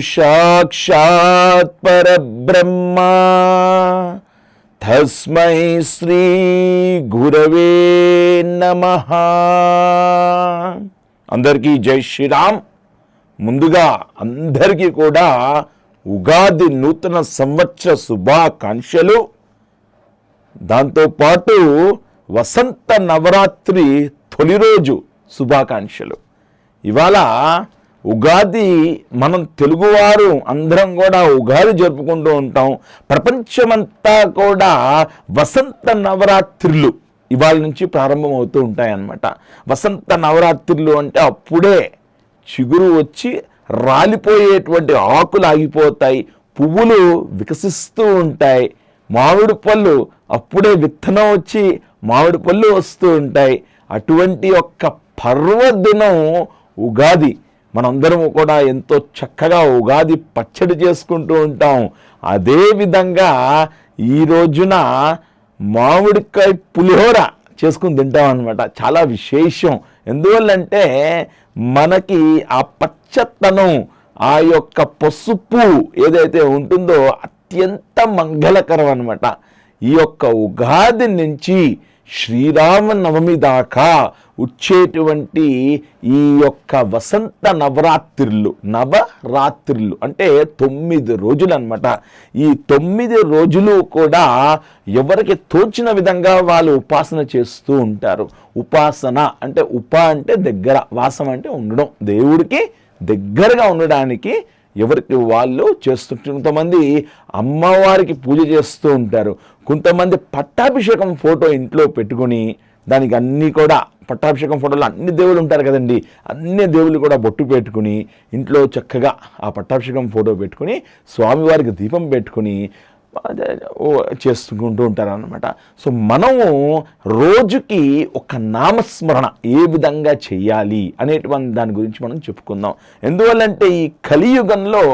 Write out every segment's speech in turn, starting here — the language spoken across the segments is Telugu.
సాక్షాత్ పరబ్రహ్మ తస్మై శ్రీ గురవే నమ అందరికీ జై శ్రీరామ్. ముందుగా అందరికీ కూడా ఉగాది నూతన సంవత్సర శుభాకాంక్షలు. దాంతోపాటు వసంత నవరాత్రి తొలి రోజు శుభాకాంక్షలు. ఇవాళ ఉగాది మనం తెలుగువారు అందరం కూడా ఉగాది జరుపుకుంటూ ఉంటాం. ప్రపంచమంతా కూడా వసంత నవరాత్రులు ఇవాళ నుంచి ప్రారంభమవుతూ ఉంటాయన్నమాట. వసంత నవరాత్రులు అంటే అప్పుడే చిగురు వచ్చి రాలిపోయేటువంటి ఆకులు ఆగిపోతాయి. పువ్వులు వికసిస్తూ ఉంటాయి. మామిడి పళ్ళు అప్పుడే విత్తనం వచ్చి మామిడి పళ్ళు వస్తూ ఉంటాయి. అటువంటి ఒక్క పర్వదినం ఉగాది. మనందరం కూడా ఎంతో చక్కగా ఉగాది పచ్చడి చేసుకుంటూ ఉంటాం. అదేవిధంగా ఈ రోజున మామిడికాయ పులిహోర చేసుకుని తింటాం అనమాట చాలా విశేషం. ఎందువల్లంటే మనకి ఆ పచ్చతనం ఆ యొక్క పసుపు ఏదైతే ఉంటుందో అత్యంత మంగళకరం అనమాట ఈ యొక్క ఉగాది నుంచి శ్రీరామనవమి దాకా వచ్చేటువంటి ఈ యొక్క వసంత నవరాత్రులు నవరాత్రులు అంటే తొమ్మిది రోజులు అనమాట ఈ తొమ్మిది రోజులు కూడా ఎవరికి తోచిన విధంగా వాళ్ళు ఉపాసన చేస్తూ ఉంటారు. ఉపాసన అంటే ఉప అంటే దగ్గర వాసం అంటే ఉండడం. దేవుడికి దగ్గరగా ఉండడానికి ఎవరికి వాళ్ళు చేస్తుంటారు. కొంతమంది అమ్మవారికి పూజ చేస్తూ ఉంటారు. కొంతమంది పట్టాభిషేకం ఫోటో ఇంట్లో పెట్టుకొని దానికి అన్నీ కూడా పట్టాభిషేకం ఫోటోలో అన్ని దేవుళ్ళు ఉంటారు కదండి. అన్ని దేవుళ్ళు కూడా బొట్టు పెట్టుకుని ఇంట్లో చక్కగా ఆ పట్టాభిషేకం ఫోటో పెట్టుకుని స్వామివారికి దీపం పెట్టుకుని చేసుకుంటూ ఉంటారు అనమాట సో మనము రోజుకి ఒక నామస్మరణ ఏ విధంగా చేయాలి అనేటువంటి దాని గురించి మనం చెప్పుకుందాం. ఎందువల్లంటే ఈ కలియుగంలో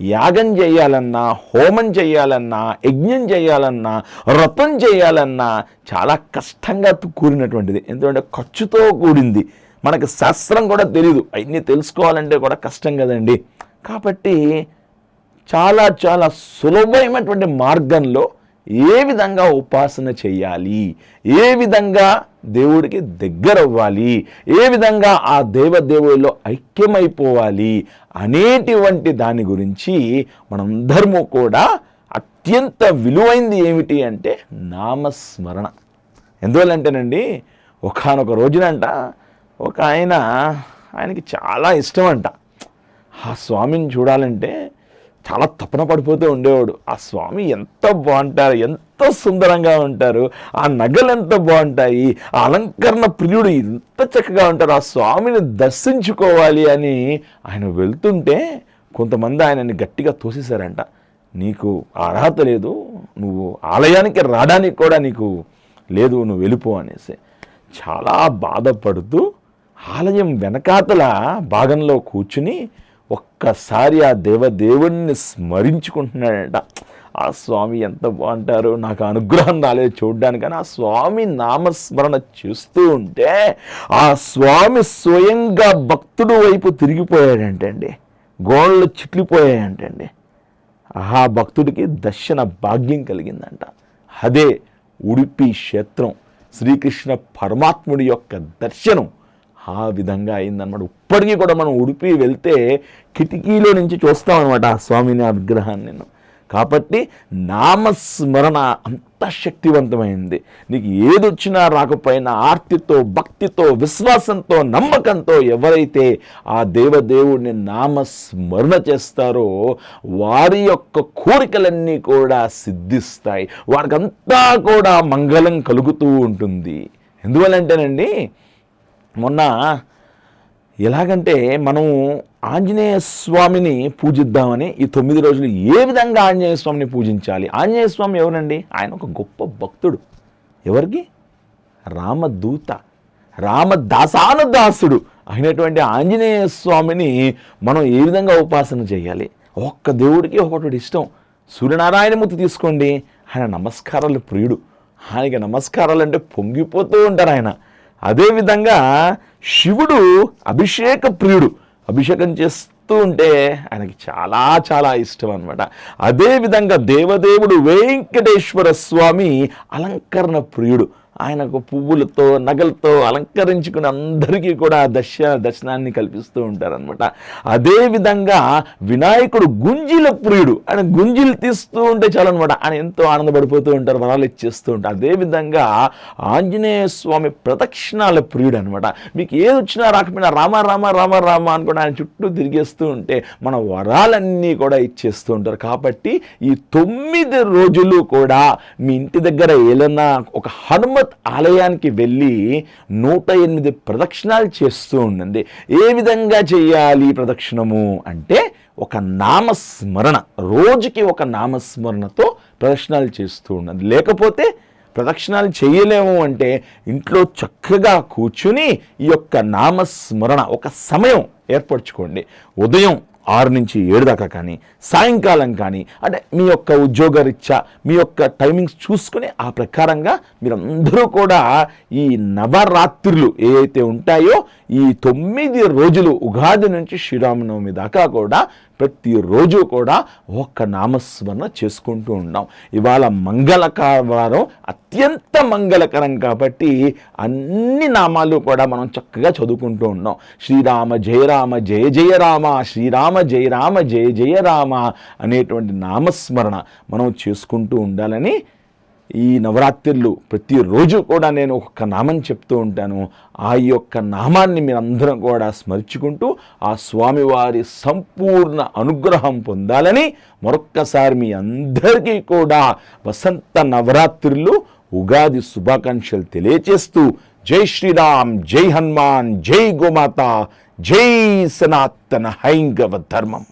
యాగం చేయాలన్నా హోమం చేయాలన్నా యజ్ఞం చేయాలన్నా వ్రతం చేయాలన్నా చాలా కష్టంగా కూడినటువంటిది ఎందుకంటే ఖర్చుతో కూడింది. మనకు శాస్త్రం కూడా తెలియదు అవన్నీ తెలుసుకోవాలంటే కూడా కష్టం కదండి. కాబట్టి చాలా చాలా సులభమైనటువంటి మార్గంలో ఏ విధంగా ఉపాసన చేయాలి? ఏ విధంగా దేవుడికి దగ్గర అవ్వాలి ఏ విధంగా ఆ దేవదేవుల్లో ఐక్యమైపోవాలి అనేటువంటి దాని గురించి మనందరము కూడా అత్యంత విలువైంది ఏమిటి అంటే నామస్మరణ. ఎందువల్లంటేనండి ఒకనొక రోజునంట ఒక ఆయన ఆయనకి చాలా ఇష్టం అంట ఆ స్వామిని చూడాలంటే చాలా తపన పడిపోతూ ఉండేవాడు. ఆ స్వామి ఎంత బాగుంటారు ఎంత సుందరంగా ఉంటారు ఆ నగలు ఎంత బాగుంటాయి ఆ అలంకరణ ప్రియుడు ఎంత చక్కగా ఉంటారు ఆ స్వామిని దర్శించుకోవాలి అని ఆయన వెళ్తుంటే కొంతమంది ఆయనని గట్టిగా తోసేశారంట. నీకు అర్హత లేదు నువ్వు ఆలయానికి రావడానికి కూడా నీకు లేదు నువ్వు వెళ్ళిపో అనేసి. చాలా బాధపడుతూ ఆలయం వెనకాతల భాగంలో కూర్చుని ఒక్కసారి ఆ దేవదేవుణ్ణి స్మరించుకుంటున్నాడట. ఆ స్వామి ఎంత బాగుంటారు నాకు అనుగ్రహం రాలేదు చూడ్డానికి. కానీ ఆ స్వామి నామస్మరణ చేస్తూ ఉంటే ఆ స్వామి స్వయంగా భక్తుడు వైపు తిరిగిపోయాడంటండి. గోళ్ళు చిట్లిపోయాయంటండి. ఆ భక్తుడికి దర్శన భాగ్యం కలిగిందంట. అదే ఉడిపి క్షేత్రం శ్రీకృష్ణ పరమాత్ముడి యొక్క దర్శనం. ఆ విధంగా అయిందనమాట ఇప్పటికీ కూడా మనం ఉడిపి వెళ్తే కిటికీలో నుంచి చూస్తాం అనమాట ఆ స్వామిని ఆ విగ్రహాన్ని నేను. కాబట్టి నామస్మరణ అంత శక్తివంతమైంది. నీకు ఏది వచ్చినా రాకపోయినా ఆర్తితో భక్తితో విశ్వాసంతో నమ్మకంతో ఎవరైతే ఆ దేవదేవుడిని నామస్మరణ చేస్తారో వారి యొక్క కోరికలన్నీ కూడా సిద్ధిస్తాయి. వారికంతా కూడా మంగళం కలుగుతూ ఉంటుంది. ఎందువల్లంటేనండి మొన్న ఎలాగంటే మనం ఆంజనేయ స్వామిని పూజిద్దామని ఈ తొమ్మిది రోజులు ఏ విధంగా ఆంజనేయ స్వామిని పూజించాలి? ఆంజనేయ స్వామి ఎవరండి? ఆయన ఒక గొప్ప భక్తుడు. ఎవరికి? రామదూత. రామదాసానుదాసుడు అయినటువంటి ఆంజనేయ స్వామిని మనం ఏ విధంగా ఉపాసన చేయాలి? ఒక్క దేవుడికి ఒకటి ఇష్టం. సూర్యనారాయణమూర్తి తీసుకోండి. ఆయన నమస్కారాలు ప్రియుడు. ఆయనకి నమస్కారాలు అంటే పొంగిపోతూ ఉంటారు ఆయన. అదేవిధంగా శివుడు అభిషేక ప్రియుడు. అభిషేకం చేస్తూ ఉంటే ఆయనకి చాలా చాలా ఇష్టం అనమాట అదేవిధంగా దేవదేవుడు వెంకటేశ్వర స్వామి అలంకరణ ప్రియుడు. ఆయనకు పువ్వులతో నగలతో అలంకరించుకుని అందరికీ కూడా దశ దర్శనాన్ని కల్పిస్తూ ఉంటారనమాట అదేవిధంగా వినాయకుడు గుంజీల ప్రియుడు. ఆయన గుంజీలు తీస్తూ ఉంటే చాలన్నమాట. ఆయన ఎంతో ఆనందపడిపోతూ ఉంటారు వరాలు ఇచ్చేస్తూ ఉంటారు. అదేవిధంగా ఆంజనేయ స్వామి ప్రదక్షిణాల ప్రియుడు అనమాట మీకు ఏది వచ్చినా రాకపోయినా రామ రామ రామ రామ అని కూడా ఆయన చుట్టూ తిరిగేస్తూ ఉంటే మన వరాలన్నీ కూడా ఇచ్చేస్తూ ఉంటారు. కాబట్టి ఈ తొమ్మిది రోజులు కూడా మీ ఇంటి దగ్గర ఏదైనా ఒక హనుమత్ ఆలయానికి వెళ్ళి నూట ఎనిమిది ప్రదక్షిణాలు చేస్తూ ఉండండి. ఏ విధంగా చేయాలి ప్రదక్షిణము అంటే ఒక నామస్మరణ రోజుకి ఒక నామస్మరణతో ప్రదక్షిణాలు చేస్తూ ఉండండి. లేకపోతే ప్రదక్షిణాలు చేయలేము అంటే ఇంట్లో చక్కగా కూర్చుని ఈ యొక్క నామస్మరణ ఒక సమయం ఏర్పరచుకోండి. ఉదయం ఆరు నుంచి ఏడు దాకా కానీ సాయంకాలం కానీ అంటే మీ యొక్క ఉద్యోగరీత్యా మీ యొక్క టైమింగ్స్ చూసుకుని ఆ ప్రకారంగా మీరందరూ కూడా ఈ నవరాత్రులు ఏవైతే ఉంటాయో ఈ తొమ్మిది రోజులు ఉగాది నుంచి శ్రీరామనవమి దాకా కూడా ప్రతిరోజు కూడా ఒక్క నామస్మరణ చేసుకుంటూ ఉన్నాం. ఇవాళ మంగళకారం అత్యంత మంగళకరం కాబట్టి అన్ని నామాలు కూడా మనం చక్కగా చదువుకుంటూ ఉన్నాం. శ్రీరామ జయ రామ జయ జయ రామ శ్రీరామ జయ రామ జయ జయ రామ అనేటువంటి నామస్మరణ మనం చేసుకుంటూ ఉండాలని ఈ నవరాత్రులు ప్రతిరోజు కూడా నేను ఒక్క నామం చెప్తూ ఉంటాను. ఆ యొక్క నామాన్ని మీరందరం కూడా స్మరించుకుంటూ ఆ స్వామివారి సంపూర్ణ అనుగ్రహం పొందాలని మరొక్కసారి మీ అందరికీ కూడా వసంత నవరాత్రులు ఉగాది శుభాకాంక్షలు తెలియచేస్తూ జై శ్రీరామ్ జై హనుమాన్ జై గోమాత జై సనాతన హైంగవ ధర్మం.